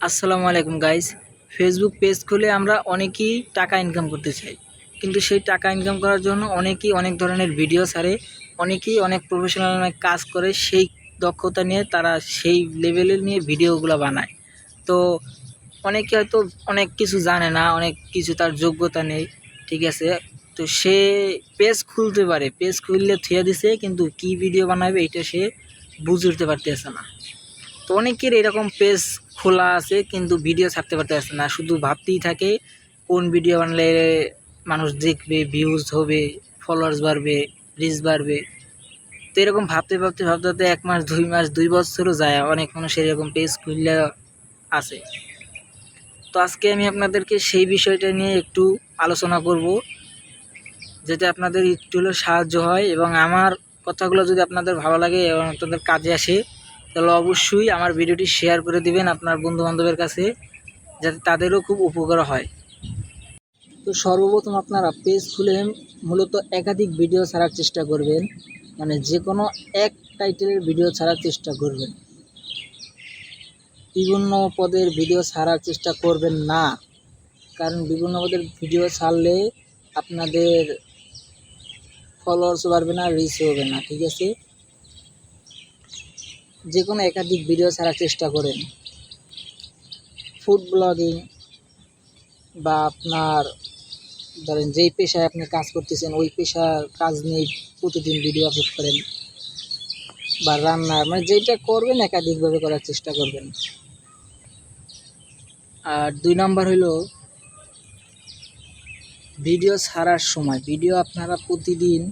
আসসালামু আলাইকুম guys Facebook page খুলে আমরা অনেকেই টাকা ইনকাম করতে চাই। কিন্তু সেই টাকা ইনকাম করার জন্য অনেকেই অনেক ধরনের ভিডিও ছাড়ে, অনেকেই অনেক প্রফেশনাল অনেক কাজ করে, সেই দক্ষতা নিয়ে তারা সেই লেভেলের নিয়ে ভিডিওগুলো বানায়। তো অনেকে হয়তো অনেক কিছু জানে না, অনেক কিছু তার যোগ্যতা নেই, ঠিক আছে? তো সে পেজ খুলতে পারে। পেজ খুললে থুয়ে দিছে, কিন্তু কি ভিডিও বানাবে, এটা সে বুঝে উঠতে পারতেছে না। তো অনেকের এরকম পেজ খোলা আছে, কিন্তু ভিডিও ছাড়তে পারতে পারতেছে না। শুধু ভাবতেই থাকে, কোন ভিডিও বানালে মানুষ দেখবে ভিউজ হবে ফলোয়ার্স বাড়বে রিচ বাড়বে। তো এরকম ভাবতে ভাবতে ভাবতে ভাবতে এক মাস, দুই মাস, দুই বছরও যায়। অনেক মানুষ এরকম পেজ খুললে আছে। তো আজকে আমি আপনাদেরকে সেই বিষয়টা নিয়ে একটু আলোচনা করব, যেটা আপনাদের একটু হলেও সাহায্য হয় এবং আমার কথাগুলো যদি আপনাদের ভালো লাগে এবং আপনাদের কাজে আসে তাহলে অবশ্যই আমার ভিডিওটি শেয়ার করে দিবেন আপনার বন্ধু বান্ধবের কাছে, যাতে তাদেরও খুব উপকার হয়। তো সর্বপ্রথম আপনারা পেজ খুলে মূলত একাধিক ভিডিও ছাড়ার চেষ্টা করবেন মানে যে কোনো এক টাইটেলের ভিডিও ছাড়ার চেষ্টা করবেন। বিভিন্ন পদের ভিডিও ছাড়ার চেষ্টা করবেন না, কারণ বিভিন্ন পদের ভিডিও ছাড়লে আপনাদের ফলোয়ার্স বাড়বে না রিচ হবে না, ঠিক আছে? যে কোনো একাধিক ভিডিও ছাড়ার চেষ্টা করেন। ফুড ব্লগিং বা আপনার, ধরেন যেই পেশায় আপনি কাজ করতেছেন, ওই পেশার কাজ নিয়ে প্রতিদিন ভিডিও আপলোড করেন বা রান্নার মানে যেটা করবেন একাধিকভাবে করার চেষ্টা করবেন। আর দুই নাম্বার হলো ভিডিও ছাড়ার সময় ভিডিও আপনারা প্রতিদিন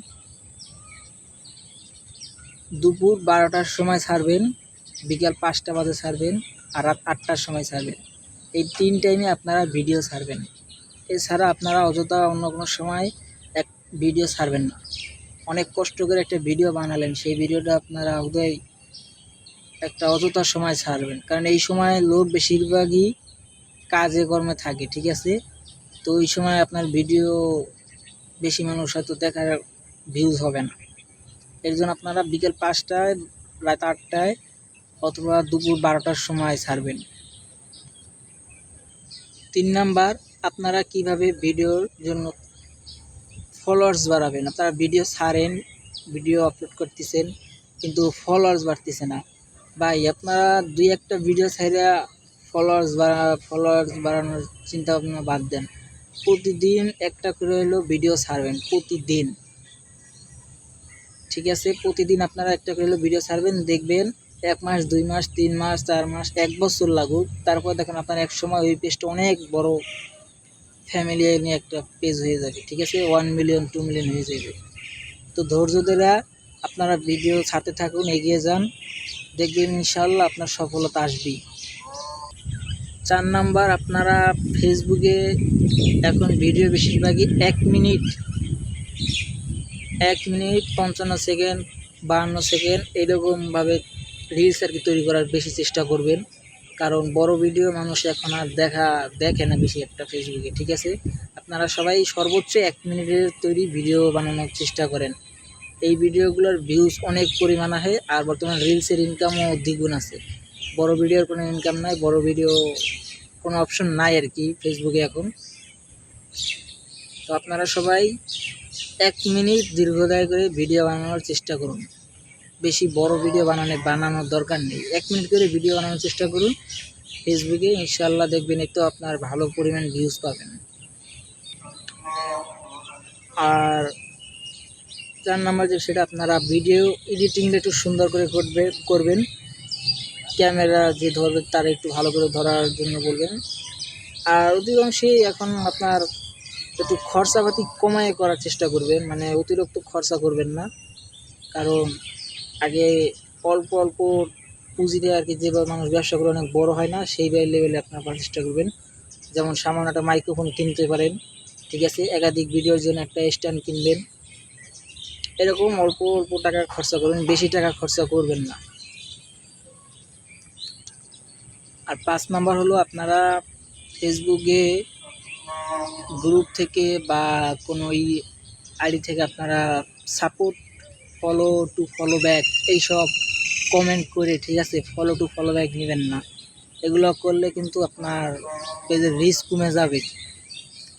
দুপুর বারোটার সময় ছাড়বেন, বিকাল পাঁচটা বাজে ছাড়বেন আর রাত আটটার সময় ছাড়বেন। এই তিন টাইমে আপনারা ভিডিও ছাড়বেন। এছাড়া আপনারা অযথা অন্য কোনো সময় এক ভিডিও ছাড়বেন না। অনেক কষ্ট করে একটা ভিডিও বানালেন, সেই ভিডিওটা আপনারা উদয় একটা অযথা সময় ছাড়বেন। কারণ এই সময় লোক বেশিরভাগই কাজে কর্মে থাকে, ঠিক আছে? তো ওই সময় আপনার ভিডিও বেশি মানুষ হয়তো দেখার ভিউজ হবে না। এর জন্য আপনারা বিকেল পাঁচটায়, রাত আটটায় অথবা দুপুর বারোটার সময় ছাড়বেন। তিন নাম্বার, আপনারা কীভাবে ভিডিওর জন্য ফলোয়ার্স বাড়াবেন? আপনারা ভিডিও ছাড়েন, ভিডিও আপলোড করতেছেন, কিন্তু ফলোয়ার্স বাড়তেছে না। ভাই, আপনারা দুই একটা ভিডিও ছাইরা ফলোয়ার্স বাড়া ফলোয়ার্স বাড়ানোর চিন্তা ভাবনা বাদ দেন। প্রতিদিন একটা করে হলেও ভিডিও ছাড়বেন, প্রতিদিন। ঠিক আছে, প্রতিদিন আপনারা একটা করে ভিডিও ছাড়বেন, দেখবেন, এক মাস, দুই মাস, তিন মাস, চার মাস, এক বছর লাগুক। তারপর দেখেন আপনার এক সময় ওই পেজটা অনেক বড় ফ্যামিলি নিয়ে একটা পেজ হয়ে যাবে, ঠিক আছে? ওয়ান মিলিয়ন টু মিলিয়ন হয়ে যাবে। তো ধৈর্য ধরে আপনারা ভিডিও ছাড়তে থাকুন, এগিয়ে যান। দেখবেন ইনশাল্লাহ আপনার সফলতা আসবেই। চার নাম্বার, আপনারা ফেসবুকে এখন ভিডিও বেশিরভাগই এক মিনিট এক মিনিট পঞ্চান্ন সেকেন্ড, বাহান্ন সেকেন্ড এরকমভাবে রিলস আর কি তৈরি করার বেশি চেষ্টা করবেন। কারণ বড় ভিডিও মানুষ এখন আর দেখা, দেখে না বেশি একটা ফেসবুকে ঠিক আছে? আপনারা সবাই সর্বোচ্চ এক মিনিটের তৈরি ভিডিও বানানোর চেষ্টা করেন। এই ভিডিওগুলোর ভিউজ অনেক পরিমাণ হয়, আর বর্তমান রিলসের ইনকামও দ্বিগুণ আছে। বড় ভিডিওর কোনো ইনকাম নাই, বড় ভিডিও কোনো অপশন নাই আর কি ফেসবুকে এখন। তো আপনারা সবাই এক মিনিট দীর্ঘদায় করে ভিডিও বানানোর চেষ্টা করুন। বেশি বড় ভিডিও বানানো বানানোর দরকার নেই। এক মিনিট করে ভিডিও বানানোর চেষ্টা করুন। ফেসবুকে ইনশাল্লাহ দেখবেন একটু আপনার ভালো পরিমাণ ভিউজ পাবেন। আর চার নাম্বার যে সেটা আপনারা ভিডিও এডিটিংটা একটু সুন্দর করে করবে, করবেন। ক্যামেরা যে ধরবে তার একটু ভালো করে ধরার জন্য বলবেন। আর অধিকাংশই এখন আপনার একটু খরচাপাতি কমায় করার চেষ্টা করবেন মানে অতিরিক্ত খরচা করবেন না। কারণ আগে অল্প অল্প পুঁজিতে আর কি যেভাবে মানুষ ব্যবসা করে অনেক বড় হয় না, সেই লেভেলে আপনার করার চেষ্টা করবেন। যেমন সামান্য একটা মাইক্রোফোন কিনতে পারেন, ঠিক আছে? একাধিক ভিডিওর জন্য একটা স্ট্যান্ড কিনবেন। এরকম অল্প অল্প টাকা খরচা করবেন, বেশি টাকা খরচা করবেন না। আর পাঁচ নাম্বার হলো আপনারা ফেসবুকে গ্রুপ থেকে বা কোনো ই আইডি থেকে আপনারা support follow to follow back এইসব কমেন্ট করে ঠিক আছে ফলো টু ফলো ব্যাক নেবেন না। এগুলো করলে কিন্তু আপনার পেজের রিস্ক কমে যাবে।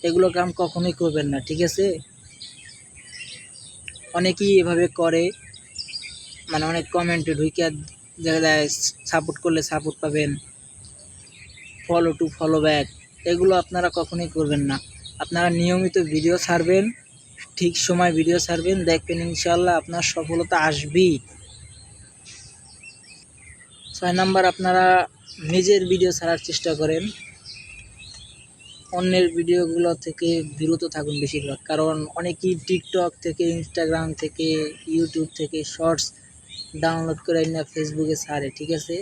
এগুলো কাম কখনোই করবেন না, ঠিক আছে? অনেকেই এভাবে করে মানে অনেক কমেন্টে ঢুকে দেখা যায় সাপোর্ট করলে সাপোর্ট পাবেন। ফলো টু ফলো ব্যাক এগুলো আপনারা কখনোই করবেন না। আপনারা নিয়মিত ভিডিও ছাড়বেন, ঠিক সময় ভিডিও ছাড়বেন, দেখবেন ইনশাল্লাহ আপনার সফলতা আসবেই। ছয় নাম্বার, আপনারা নিজের ভিডিও ছাড়ার চেষ্টা করেন। অন্যের ভিডিওগুলো থেকে বিরত থাকুন বেশিরভাগ। কারণ অনেকেই টিকটক থেকে ইনস্টাগ্রাম থেকে ইউটিউব থেকে শর্টস ডাউনলোড করে না ফেসবুকে ছাড়ে, ঠিক আছে?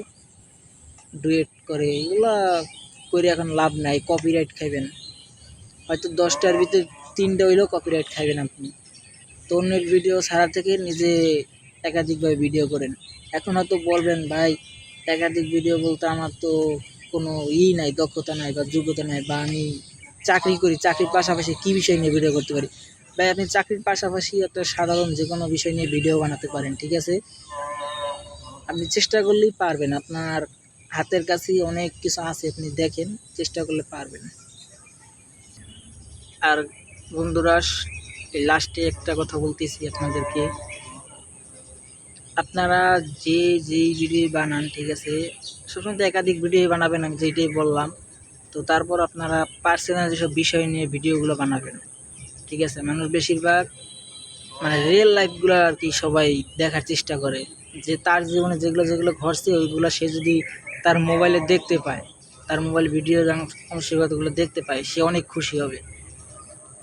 ডুয়েট করে, এগুলা করে এখন লাভ নাই কপিরাইট খাইবেন। হয়তো দশটার ভিতরে তিনটা হইলেও কপিরাইট খাইবেন আপনি। তো অন্যের ভিডিও ছাড়া থেকে নিজে একাধিকভাবে ভিডিও করেন। এখন হয়তো বলবেন, ভাই, একাধিক ভিডিও বলতে আমার তো কোনো ই নাই, দক্ষতা নাই বা যোগ্যতা নাই বা আমি চাকরি করি, চাকরির পাশাপাশি কী বিষয় নিয়ে ভিডিও করতে পারি? ভাই, আপনি চাকরির পাশাপাশি একটা সাধারণ যে কোনো বিষয় নিয়ে ভিডিও বানাতে পারেন, ঠিক আছে? আপনি চেষ্টা করলেই পারবেন, আপনার হাতের কাছেই অনেক কিছু আছে, আপনি দেখেন, চেষ্টা করলে পারবেন। আর বন্ধুরা লাস্টে একটা কথা বলতেছি আপনাদেরকে। আপনারা যে, যেই ভিডিও বানান, ঠিক আছে, সবসময় তো একাধিক ভিডিও বানাবেন, আমি যেটাই বললাম। তো তারপর আপনারা পার্সোনাল যেসব বিষয় নিয়ে ভিডিওগুলো বানাবেন, ঠিক আছে? মানুষ বেশিরভাগ মানে রিয়েল লাইফগুলো আর কি সবাই দেখার চেষ্টা করে। যে তার জীবনে যেগুলো যেগুলো ঘটছে, ওইগুলো সে যদি তার মোবাইলে দেখতে পায়, তার মোবাইল ভিডিও অংশগতগুলো দেখতে পায়, সে অনেক খুশি হবে।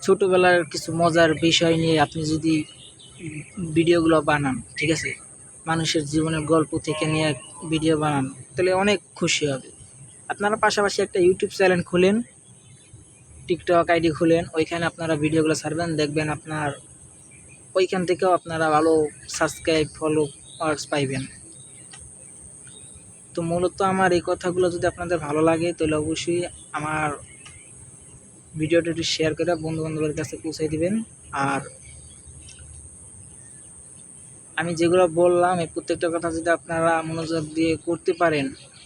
ছোটোবেলার কিছু মজার বিষয় নিয়ে আপনি যদি ভিডিওগুলো বানান, ঠিক আছে? মানুষের জীবনের গল্প থেকে নিয়ে ভিডিও বানান, তাহলে অনেক খুশি হবে। আপনারা পাশাপাশি একটা ইউটিউব চ্যানেল খুলেন, টিকটক আইডি খুলেন, ওইখানে আপনারা ভিডিওগুলো ছাড়বেন, দেখবেন আপনার, ওইখান থেকেও আপনারা ভালো সাবস্ক্রাইব ফলোয়ার্স পাইবেন। তো মূলত আমার এই কথাগুলো যদি আপনাদের ভালো লাগে, তাহলে অবশ্যই আমার ভিডিওটা একটু শেয়ার করে বন্ধু বান্ধবের কাছে পৌঁছে দিবেন। আর আমি যেগুলো বললাম, এই প্রত্যেকটা কথা যদি আপনারা মনোযোগ দিয়ে করতে পারেন,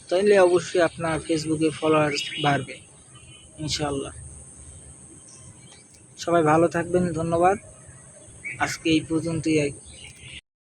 তাহলে অবশ্যই আপনার ফেসবুকে ফলোয়ার্স বাড়বে ইনশাল্লাহ সবাই ভালো থাকবেন, ধন্যবাদ। আজকে এই পর্যন্তই